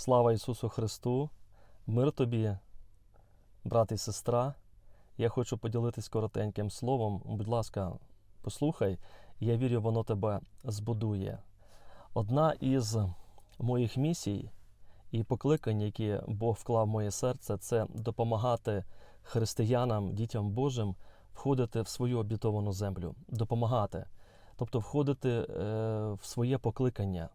Слава Ісусу Христу! Мир тобі, брат і сестра. Я хочу поділитись коротеньким словом. Будь ласка, послухай, я вірю, воно тебе збудує. Одна із моїх місій і покликань, які Бог вклав в моє серце, це допомагати християнам, дітям Божим входити в свою обітовану землю, допомагати, тобто входити е, в своє покликання,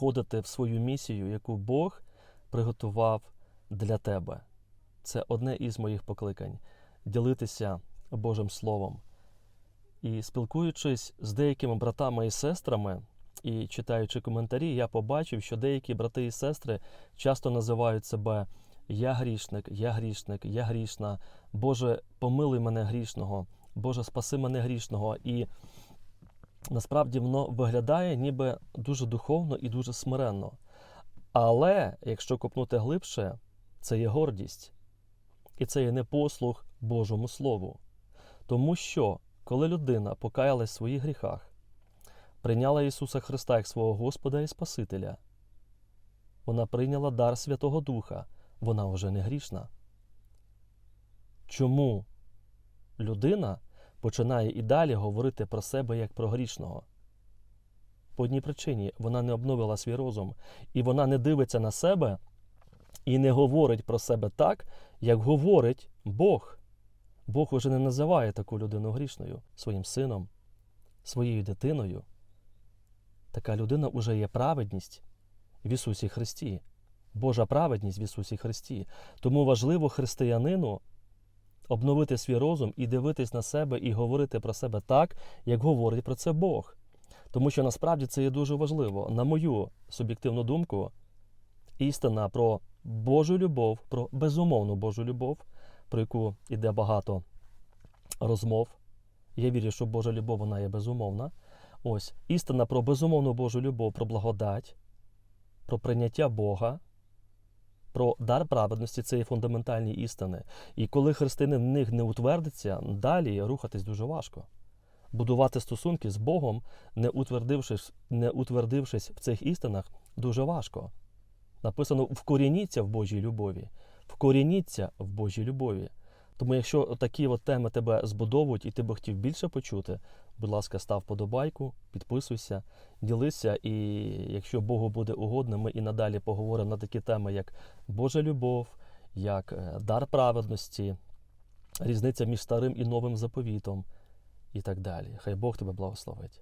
входити в свою місію, яку Бог приготував для тебе. Це одне із моїх покликань ділитися Божим Словом. І спілкуючись з деякими братами і сестрами, і читаючи коментарі, я побачив, що деякі брати і сестри часто називають себе Я грішник, я грішник, я грішна. Боже, помилуй мене грішного, Боже, спаси мене грішного. І насправді воно виглядає ніби дуже духовно і дуже смиренно. Але якщо копнути глибше, це є гордість. І це є непослух Божому Слову. Тому що, коли людина покаялась в своїх гріхах, прийняла Ісуса Христа як свого Господа і Спасителя, вона прийняла дар Святого Духа, вона вже не грішна. Чому людина починає і далі говорити про себе як про грішного? По одній причині вона не обновила свій розум, і вона не дивиться на себе і не говорить про себе так, як говорить Бог. Бог уже не називає таку людину грішною своїм сином, своєю дитиною. Така людина вже є праведність в Ісусі Христі, Божа праведність в Ісусі Христі. Тому важливо християнину обновити свій розум і дивитись на себе і говорити про себе так, як говорить про це Бог. Тому що насправді це є дуже важливо. На мою суб'єктивну думку, істина про Божу любов, про безумовну Божу любов, про яку йде багато розмов. Я вірю, що Божа любов вона є безумовна. Ось істина про безумовну Божу любов, про благодать, про прийняття Бога, про дар праведності це є фундаментальні істини. І коли християнин в них не утвердиться, далі рухатись дуже важко. Будувати стосунки з Богом, не утвердившись, не утвердившись в цих істинах, дуже важко. Написано вкорініться в Божій любові, вкорініться в Божій любові. Тому, якщо такі от теми тебе збудовують і ти би хотів більше почути, будь ласка, став подобайку, підписуйся, ділися. І якщо Богу буде угодно, ми і надалі поговоримо на такі теми, як Божа любов, як е, дар праведності, різниця між старим і новим заповітом і так далі. Хай Бог тебе благословить.